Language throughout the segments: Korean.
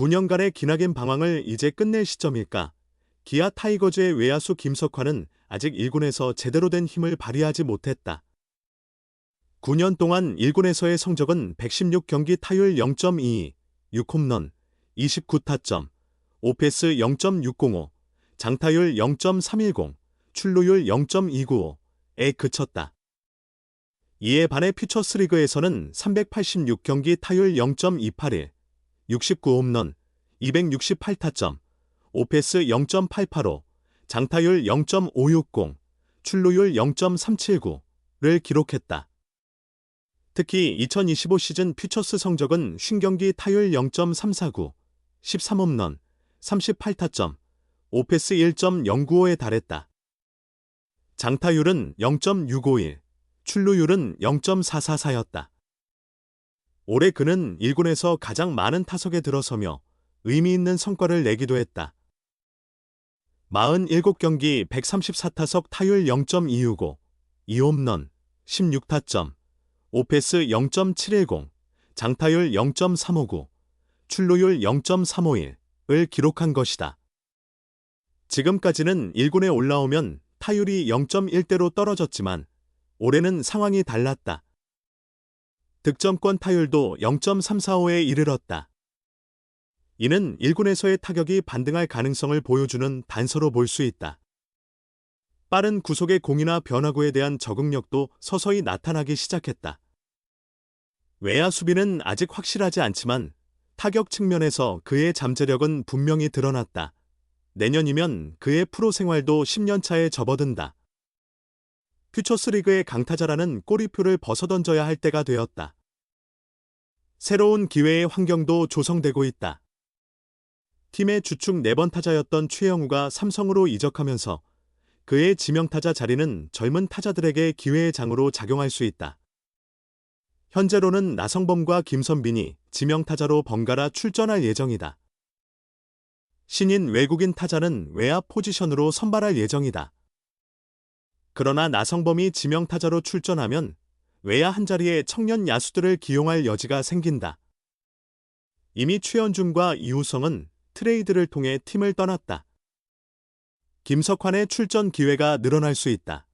9년간의 기나긴 방황을 이제 끝낼 시점일까? 기아 타이거즈의 외야수 김석환은 아직 1군에서 제대로 된 힘을 발휘하지 못했다. 9년 동안 1군에서의 성적은 116경기 타율 0.22, 6홈런, 29타점, 오페스 0.605, 장타율 0.310, 출루율 0.295에 그쳤다. 이에 반해 퓨처스 리그에서는 386경기 타율 0.281, 69홈런, 268타점, 오페스 0.885, 장타율 0.560, 출루율 0.379를 기록했다. 특히 2025 시즌 퓨처스 성적은 50경기 타율 0.349, 13홈런, 38타점, 오페스 1.095에 달했다. 장타율은 0.651, 출루율은 0.444였다. 올해 그는 1군에서 가장 많은 타석에 들어서며 의미 있는 성과를 내기도 했다. 47경기 134타석 타율 0.265, 2홈런, 16타점, 오페스 0.710, 장타율 0.359, 출루율 0.351을 기록한 것이다. 지금까지는 1군에 올라오면 타율이 0.1대로 떨어졌지만 올해는 상황이 달랐다. 득점권 타율도 0.345에 이르렀다. 이는 1군에서의 타격이 반등할 가능성을 보여주는 단서로 볼 수 있다. 빠른 구속의 공이나 변화구에 대한 적응력도 서서히 나타나기 시작했다. 외야 수비는 아직 확실하지 않지만 타격 측면에서 그의 잠재력은 분명히 드러났다. 내년이면 그의 프로 생활도 10년 차에 접어든다. 퓨처스리그의 강타자라는 꼬리표를 벗어던져야 할 때가 되었다. 새로운 기회의 환경도 조성되고 있다. 팀의 주축 4번 타자였던 최영우가 삼성으로 이적하면서 그의 지명타자 자리는 젊은 타자들에게 기회의 장으로 작용할 수 있다. 현재로는 나성범과 김선빈이 지명타자로 번갈아 출전할 예정이다. 신인 외국인 타자는 외야 포지션으로 선발할 예정이다. 그러나 나성범이 지명타자로 출전하면 외야 한 자리에 청년 야수들을 기용할 여지가 생긴다. 이미 최현중과 이우성은 트레이드를 통해 팀을 떠났다. 김석환의 출전 기회가 늘어날 수 있다.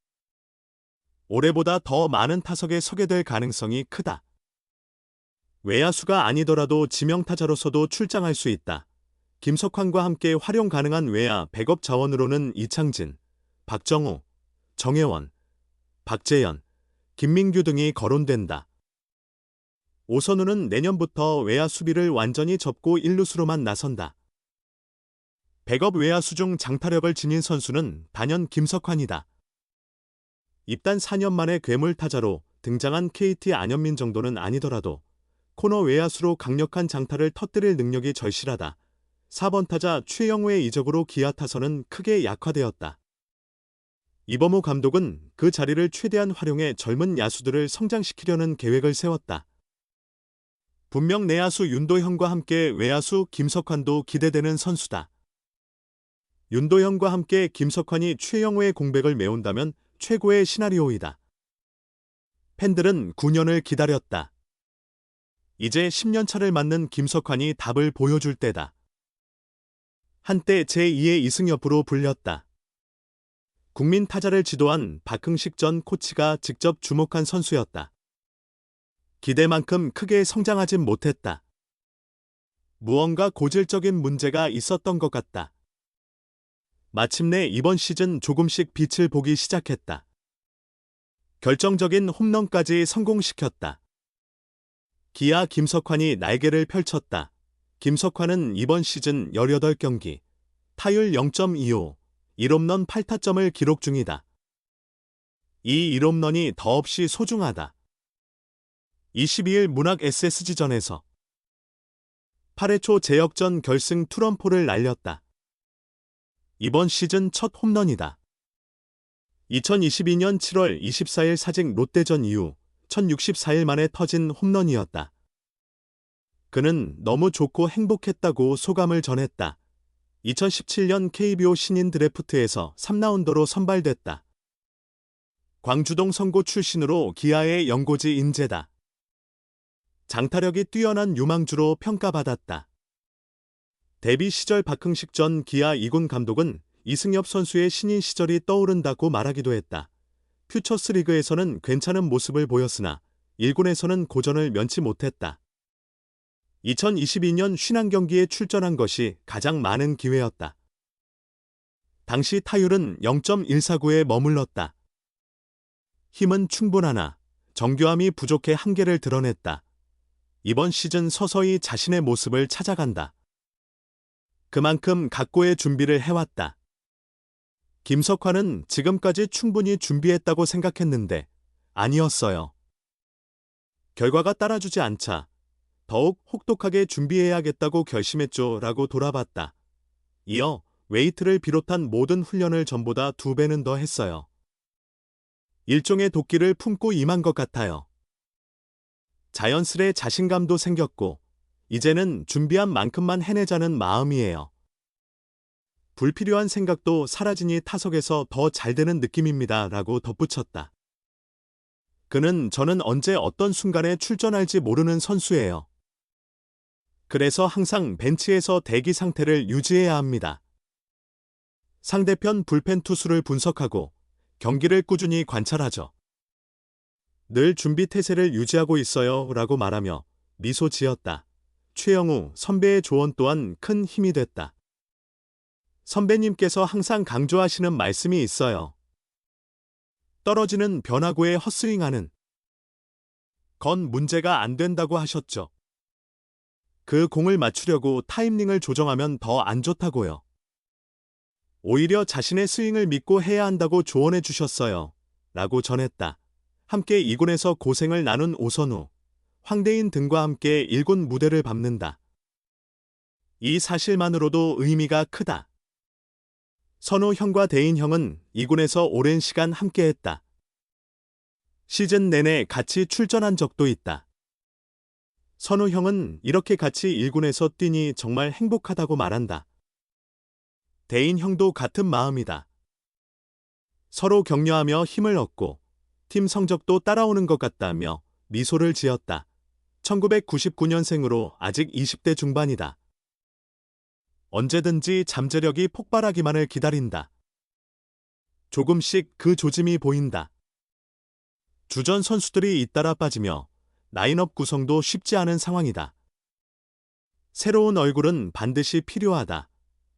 올해보다 더 많은 타석에 서게 될 가능성이 크다. 외야수가 아니더라도 지명타자로서도 출장할 수 있다. 김석환과 함께 활용 가능한 외야 백업 자원으로는 이창진, 박정우, 정혜원, 박재현, 김민규 등이 거론된다. 오선우는 내년부터 외야 수비를 완전히 접고 일루수로만 나선다. 백업 외야 수 중 장타력을 지닌 선수는 단연 김석환이다. 입단 4년 만에 괴물 타자로 등장한 KT 안현민 정도는 아니더라도 코너 외야수로 강력한 장타를 터뜨릴 능력이 절실하다. 4번 타자 최영우의 이적으로 기아 타선은 크게 약화되었다. 이범호 감독은 그 자리를 최대한 활용해 젊은 야수들을 성장시키려는 계획을 세웠다. 분명 내야수 윤도현과 함께 외야수 김석환도 기대되는 선수다. 윤도현과 함께 김석환이 최영우의 공백을 메운다면 최고의 시나리오이다. 팬들은 9년을 기다렸다. 이제 10년 차를 맞는 김석환이 답을 보여줄 때다. 한때 제2의 이승엽으로 불렸다. 국민 타자를 지도한 박흥식 전 코치가 직접 주목한 선수였다. 기대만큼 크게 성장하진 못했다. 무언가 고질적인 문제가 있었던 것 같다. 마침내 이번 시즌 조금씩 빛을 보기 시작했다. 결정적인 홈런까지 성공시켰다. 기아 김석환이 날개를 펼쳤다. 김석환은 이번 시즌 18경기, 타율 0.25, 1홈런 8타점을 기록 중이다. 이 1홈런이 더없이 소중하다. 22일 문학 SSG전에서 8회 초 제역전 결승 투런포를 날렸다. 이번 시즌 첫 홈런이다. 2022년 7월 24일 사직 롯데전 이후 1064일 만에 터진 홈런이었다. 그는 너무 좋고 행복했다고 소감을 전했다. 2017년 KBO 신인 드래프트에서 3라운더로 선발됐다. 광주동 선고 출신으로 기아의 연고지 인재다. 장타력이 뛰어난 유망주로 평가받았다. 데뷔 시절 박흥식 전 기아 2군 감독은 이승엽 선수의 신인 시절이 떠오른다고 말하기도 했다. 퓨처스 리그에서는 괜찮은 모습을 보였으나 1군에서는 고전을 면치 못했다. 2022년 신한 경기에 출전한 것이 가장 많은 기회였다. 당시 타율은 0.149에 머물렀다. 힘은 충분하나 정교함이 부족해 한계를 드러냈다. 이번 시즌 서서히 자신의 모습을 찾아간다. 그만큼 각고의 준비를 해왔다. 김석환은 지금까지 충분히 준비했다고 생각했는데 아니었어요. 결과가 따라주지 않자 더욱 혹독하게 준비해야겠다고 결심했죠 라고 돌아봤다. 이어 웨이트를 비롯한 모든 훈련을 전보다 두 배는 더 했어요. 일종의 도끼를 품고 임한 것 같아요. 자연스레 자신감도 생겼고, 이제는 준비한 만큼만 해내자는 마음이에요. 불필요한 생각도 사라지니 타석에서 더 잘 되는 느낌입니다. 라고 덧붙였다. 그는 저는 언제 어떤 순간에 출전할지 모르는 선수예요. 그래서 항상 벤치에서 대기 상태를 유지해야 합니다. 상대편 불펜 투수를 분석하고 경기를 꾸준히 관찰하죠. 늘 준비 태세를 유지하고 있어요 라고 말하며 미소 지었다. 최영우 선배의 조언 또한 큰 힘이 됐다. 선배님께서 항상 강조하시는 말씀이 있어요. 떨어지는 변화구에 헛스윙하는 건 문제가 안 된다고 하셨죠. 그 공을 맞추려고 타이밍을 조정하면 더 안 좋다고요. 오히려 자신의 스윙을 믿고 해야 한다고 조언해 주셨어요. 라고 전했다. 함께 2군에서 고생을 나눈 오선우, 황대인 등과 함께 1군 무대를 밟는다. 이 사실만으로도 의미가 크다. 선우 형과 대인 형은 2군에서 오랜 시간 함께했다. 시즌 내내 같이 출전한 적도 있다. 선우 형은 이렇게 같이 1군에서 뛰니 정말 행복하다고 말한다. 대인 형도 같은 마음이다. 서로 격려하며 힘을 얻고 팀 성적도 따라오는 것 같다며 미소를 지었다. 1999년생으로 아직 20대 중반이다. 언제든지 잠재력이 폭발하기만을 기다린다. 조금씩 그 조짐이 보인다. 주전 선수들이 잇따라 빠지며 라인업 구성도 쉽지 않은 상황이다. 새로운 얼굴은 반드시 필요하다.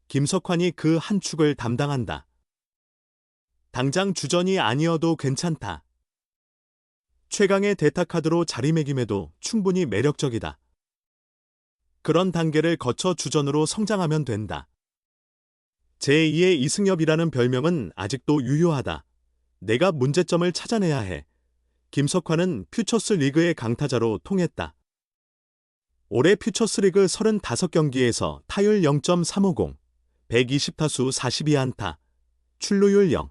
김석환이 그 한 축을 담당한다. 당장 주전이 아니어도 괜찮다. 최강의 대타 카드로 자리매김해도 충분히 매력적이다. 그런 단계를 거쳐 주전으로 성장하면 된다. 제2의 이승엽이라는 별명은 아직도 유효하다. 내가 문제점을 찾아내야 해. 김석환은 퓨처스 리그의 강타자로 통했다. 올해 퓨처스 리그 35경기에서 타율 0.350, 120타수 42안타, 출루율 0,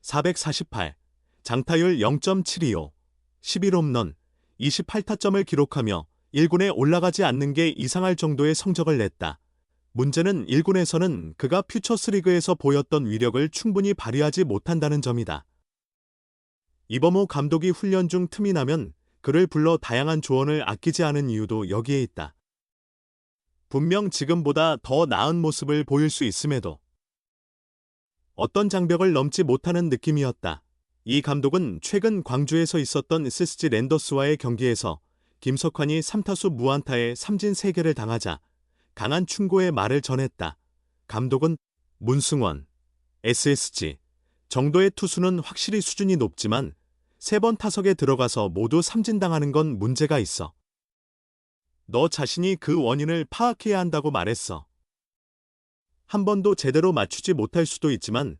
448, 장타율 0.725, 11홈런, 28타점을 기록하며 1군에 올라가지 않는 게 이상할 정도의 성적을 냈다. 문제는 1군에서는 그가 퓨처스리그에서 보였던 위력을 충분히 발휘하지 못한다는 점이다. 이범호 감독이 훈련 중 틈이 나면 그를 불러 다양한 조언을 아끼지 않은 이유도 여기에 있다. 분명 지금보다 더 나은 모습을 보일 수 있음에도 어떤 장벽을 넘지 못하는 느낌이었다. 이 감독은 최근 광주에서 있었던 SSG 랜더스와의 경기에서 김석환이 3타수 무안타에 삼진 3개를 당하자 강한 충고의 말을 전했다. 감독은 문승원, SSG 정도의 투수는 확실히 수준이 높지만 세 번 타석에 들어가서 모두 삼진당하는 건 문제가 있어. 너 자신이 그 원인을 파악해야 한다고 말했어. 한 번도 제대로 맞추지 못할 수도 있지만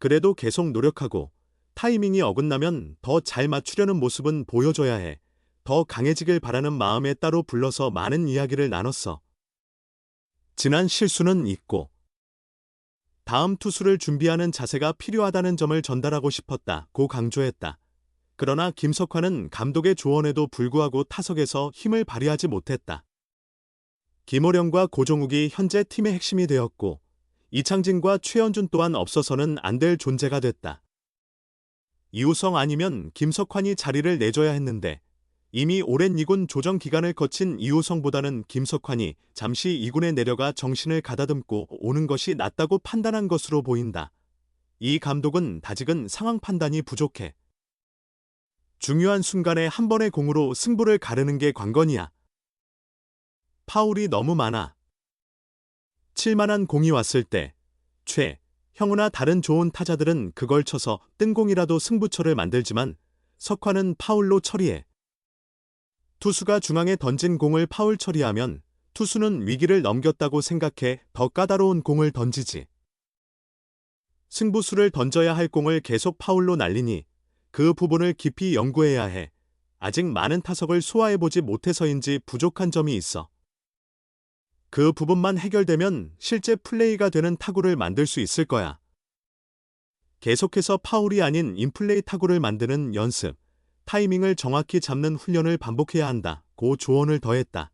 그래도 계속 노력하고 타이밍이 어긋나면 더 잘 맞추려는 모습은 보여줘야 해. 더 강해지길 바라는 마음에 따로 불러서 많은 이야기를 나눴어. 지난 실수는 있고 다음 투수를 준비하는 자세가 필요하다는 점을 전달하고 싶었다 고 강조했다. 그러나 김석환은 감독의 조언에도 불구하고 타석에서 힘을 발휘하지 못했다. 김호령과 고종욱이 현재 팀의 핵심이 되었고 이창진과 최현준 또한 없어서는 안 될 존재가 됐다. 이우성 아니면 김석환이 자리를 내줘야 했는데 이미 오랜 2군 조정 기간을 거친 이호성보다는 김석환이 잠시 2군에 내려가 정신을 가다듬고 오는 것이 낫다고 판단한 것으로 보인다. 이 감독은 다직은 상황 판단이 부족해. 중요한 순간에 한 번의 공으로 승부를 가르는 게 관건이야. 파울이 너무 많아. 칠만한 공이 왔을 때, 최, 형우나 다른 좋은 타자들은 그걸 쳐서 뜬공이라도 승부처를 만들지만 석환은 파울로 처리해. 투수가 중앙에 던진 공을 파울 처리하면 투수는 위기를 넘겼다고 생각해 더 까다로운 공을 던지지. 승부수를 던져야 할 공을 계속 파울로 날리니 그 부분을 깊이 연구해야 해. 아직 많은 타석을 소화해보지 못해서인지 부족한 점이 있어. 그 부분만 해결되면 실제 플레이가 되는 타구를 만들 수 있을 거야. 계속해서 파울이 아닌 인플레이 타구를 만드는 연습, 타이밍을 정확히 잡는 훈련을 반복해야 한다. 고 조언을 더했다.